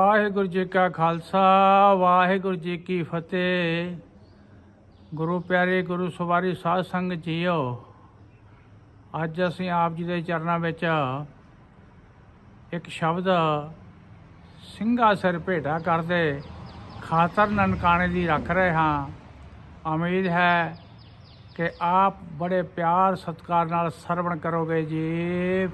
ਵਾਹਿਗੁਰੂ ਜੀ ਕਾ ਖਾਲਸਾ, ਵਾਹਿਗੁਰੂ ਜੀ ਕੀ ਫਤਿਹ। ਗੁਰੂ ਪਿਆਰੇ, ਗੁਰੂ ਸਵਾਰੀ ਸਾਧ ਸੰਗਤ ਜੀਓ, ਅੱਜ ਅਸੀਂ ਆਪ ਜੀ ਦੇ ਚਰਨਾਂ ਵਿੱਚ ਇੱਕ ਸ਼ਬਦ ਸਿੰਘਾ ਸਿਰ ਭੇਟਾ ਕਰਦੇ ਖਾਤਰ ਨਨਕਾਣੇ ਦੀ ਰੱਖ ਰਹੇ ਹਾਂ। ਉਮੀਦ ਹੈ ਕਿ ਆਪ ਬੜੇ ਪਿਆਰ ਸਤਿਕਾਰ ਨਾਲ ਸਰਵਣ ਕਰੋਗੇ ਜੀ।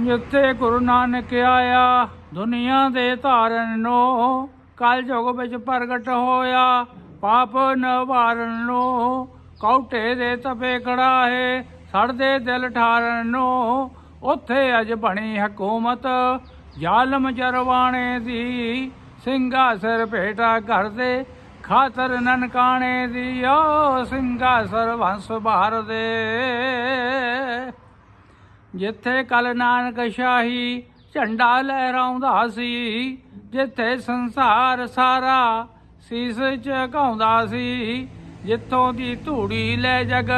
ਜਿੱਥੇ ਗੁਰੂ ਨਾਨਕ ਆਇਆ, ਦੁਨੀਆ ਦੇ ਧਾਰਨ ਨੂੰ ਕਲ ਯੁਗ ਵਿੱਚ ਪ੍ਰਗਟ ਹੋਇਆ, ਪਾਪ ਨਿਵਾਰਨ ਨੂੰ ਕੌਟੇ ਦੇ ਤਪੇ ਕੜਾਹੇ, ਸੜਦੇ ਦਿਲ ਠਾਰਨ ਨੂੰ ਉੱਥੇ ਅਜ ਬਣੀ ਹਕੂਮਤ। ਜ਼ਾਲਮ ਜਰਵਾਣੇ ਦੀ ਸਿੰਘਾ ਸਿਰ ਭੇਟਾ ਕਰਦੇ ਖਾਤਰ ਨਨਕਾਣੇ ਦੀ ਓ ਸਿੰਘਾ ਸਰ ਵੰਸ ਭਾਰ ਦੇ ਜਿੱਥੇ ਕਲ ਨਾਨਕ ਸ਼ਾਹੀ ਝੰਡਾ ਲਹਿਰਾਉਂਦਾ ਸੀ, ਜਿੱਥੇ ਸੰਸਾਰ ਸਾਰਾ ਸੀਸ ਝੁਕਾਉਂਦਾ ਸੀ, ਜਿੱਥੋਂ ਦੀ ਧੂੜੀ ਲੈ ਜਗ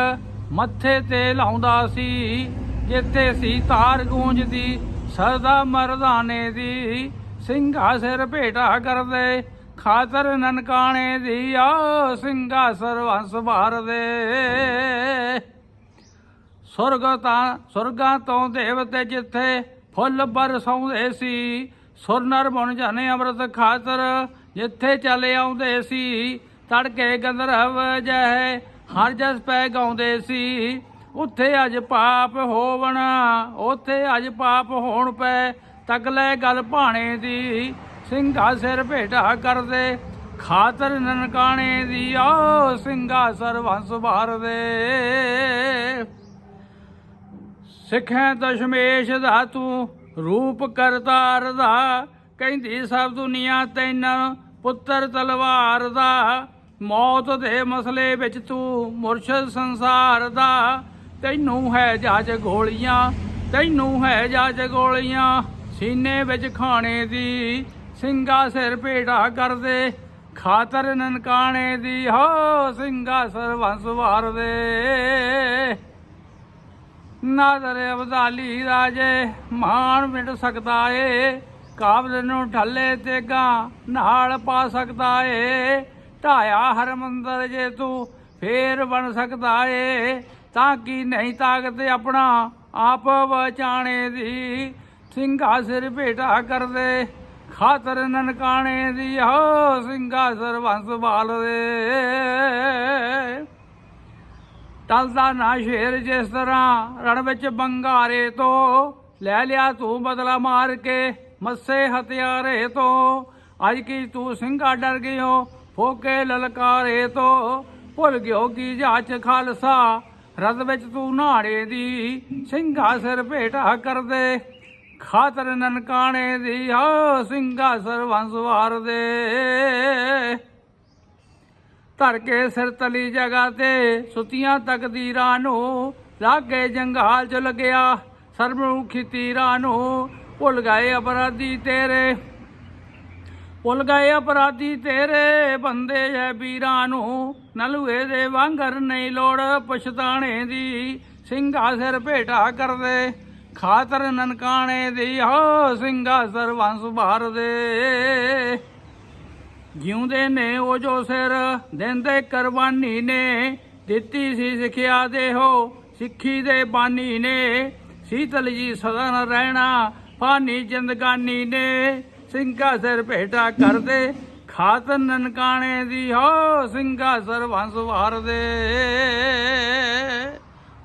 ਮੱਥੇ ਤੇ ਲਾਉਂਦਾ ਸੀ, ਜਿੱਥੇ ਸੀ ਤਾਰ ਗੂੰਜਦੀ, ਸਰਦਾ ਮਰਦਾਨੇ ਦੀ ਸਿੰਘਾ ਸਿਰ ਭੇਟਾ ਕਰਦੇ, ਖਾਤਰ ਨਨਕਾਣੇ ਦੀ ਆ ਸਿੰਘਾ ਸਰਵੰਸ ਭਾਰ ਦੇ ਸੁਰਗ ਤਾਂ ਸੁਰਗਾਂ ਤੋਂ ਦੇਵਤੇ ਜਿੱਥੇ ਫੁੱਲ ਬਰਸਾਉਂਦੇ ਸੀ ਸੁਰਨਰ ਬਣ ਜਾਣੇ ਅੰਮ੍ਰਿਤ ਖਾਤਰ, ਜਿੱਥੇ ਚਲੇ ਆਉਂਦੇ ਸੀ, ਤੜਕੇ ਗੰਧਰਵ ਜਹ ਹਰ ਜਸ ਪੈ ਗਾਉਂਦੇ ਸੀ। ਉੱਥੇ ਅੱਜ ਪਾਪ ਹੋਵਣਾ, ਉੱਥੇ ਅੱਜ ਪਾਪ ਹੋਣ ਪੈ ਤਗਲੇ ਗੱਲ ਭਾਣੇ ਦੀ, ਸਿੰਘਾ ਸਿਰ ਭੇਟਾ ਕਰਦੇ, ਖਾਤਰ ਨਨਕਾਣੇ ਦੀ ਆ ਸਿੰਘਾ ਸਰਵੰਸ ਭਾਰ ਦੇ ਸਿੱਖਾਂ ਦਸ਼ਮੇਸ਼ ਦਾ ਤੂੰ ਰੂਪ ਕਰਤਾਰ ਦਾ, ਕਹਿੰਦੀ ਸਭ ਦੁਨੀਆ ਤੈਨੂੰ ਪੁੱਤਰ ਤਲਵਾਰ ਦਾ। ਮੌਤ ਦੇ ਮਸਲੇ ਵਿੱਚ ਤੂੰ ਮੁਰਸ਼ਦ ਸੰਸਾਰ ਦਾ। ਤੈਨੂੰ ਹੈ ਜੱਜ ਗੋਲੀਆਂ, ਤੈਨੂੰ ਹੈ ਜੱਜ ਗੋਲੀਆਂ, ਸੀਨੇ ਵਿੱਚ ਖਾਣੇ ਦੀ, ਸਿੰਘਾ ਸਿਰ ਭੇੜਾ ਕਰਦੇ, ਖਾਤਰ ਨਨਕਾਣੇ ਦੀ, ਹੋ ਸਿੰਘਾ ਸਰਵੰਸ ਵਾਰ ਦੇ ਨਾਦਰ ਅਬਦਾਲੀ ਰਾਜੇ, ਮਾਣ ਮਿਟ ਸਕਦਾ ਏ। ਕਾਬਲ ਨੂੰ ਢੱਲੇ ਤੇ ਗਾ ਨਾਲ ਪਾ ਸਕਦਾ ਏ। ਢਾਇਆ ਹਰ ਮੰਦਰ ਜੇ ਤੂੰ ਫੇਰ ਬਣ ਸਕਦਾ ਏ। ਤਾਂ ਕੀ ਨਹੀਂ ਤਾਕਤ ਆਪਣਾ ਆਪ ਬਚਾਣੇ ਦੀ। ਸਿੰਘਾ ਸਿਰ ਭੇਟਾ ਕਰਦੇ, ਖਾਤਰ ਨਨਕਾਣੇ ਦੀ। ਹੋ ਸਿੰਘਾ ਸਰਵੰਸ ਬਾਲ ਦੇ। ਟਲਦਾ ਨਾ ਸ਼ੇਰ ਜਿਸ ਤਰ੍ਹਾਂ ਰਣ ਵਿੱਚ ਬੰਗਾਰੇ ਤੋਂ। ਲੈ ਲਿਆ ਤੂੰ ਬਦਲਾ ਮਾਰ ਕੇ ਮੱਸੇ ਹਥਿਆਰੇ ਤੋਂ। ਅੱਜ ਕੀ ਤੂੰ ਸਿੰਘਾ ਡਰ ਗਿਓ ਫੋਕੇ ਲਲਕਾਰੇ ਤੋਂ। ਭੁੱਲ ਗਿਓ ਕੀ ਜਾਚ ਖਾਲਸਾ ਰਦ ਵਿੱਚ ਤੂੰ ਨਾੜੇ ਦੀ ਸਿੰਘਾ ਸਿਰ ਭੇਟਾ ਕਰਦੇ। ਖਾਤਰ ਨਨਕਾਣੇ ਦੀ, ਹੋ ਸਿੰਘਾ ਸਰਵੰਸ ਵਾਰ ਦੇ ਧਰ ਕੇ ਸਿਰ ਤਲੀ ਜਗ੍ਹਾ ਤੇ ਸੁਤੀਆਂ ਤਕਦੀਰਾਂ ਨੂੰ ਲਾਗੇ ਜੰਗਾਲ ਚ ਲੱਗਿਆ। ਸਰਮੁਖੀ ਤੀਰਾਂ ਨੂੰ ਭੁੱਲ ਗਏ ਅਪਰਾਧੀ ਤੇਰੇ। ਭੁੱਲ ਗਏ ਅਪਰਾਧੀ ਤੇਰੇ, ਬੰਦੇ ਐ ਵੀਰਾਂ ਨੂੰ। ਨਲੂਏ ਦੇ ਵਾਂਗਰ ਨਹੀਂ ਲੋੜ ਪਛਤਾਣੇ ਦੀ। ਸਿੰਘਾ ਸਿਰ ਭੇਟਾ ਕਰਦੇ, ਖਾਤਰ ਨਨਕਾਣੇ ਦੀ। ਹੋ ਸਿੰਘਾ ਸਰਵੰਸ ਭਾਰ ਦੇ। ਜਿਉਂਦੇ ਨੇ ਉਹ ਜੋ ਸਿਰ ਦਿੰਦੇ ਕੁਰਬਾਨੀ ਨੇ, ਦਿੱਤੀ ਸੀ ਸਿੱਖਿਆ ਦੇ ਹੋ, ਸਿੱਖੀ ਦੇ ਬਾਨੀ ਨੇ। ਸੀਤਲ ਜੀ ਸਦਾ ਨ ਰਹਿਣਾ, ਫਾਨੀ ਜਿੰਦਗਾਨੀ ਨੇ। ਸਿੰਘਾ ਸਿਰ ਭੇਟਾ ਕਰਦੇ ਖਾਤ ਨਨਕਾਣੇ ਦੀ ਹੋ, ਸਿੰਘਾ ਸਰਵੰਸ ਵਾਰ ਦੇ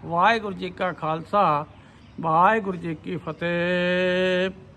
ਵਾਹਿਗੁਰੂ ਜੀ ਕਾ ਖਾਲਸਾ, ਵਾਹਿਗੁਰੂ ਜੀ ਕੀ ਫਤਿਹ।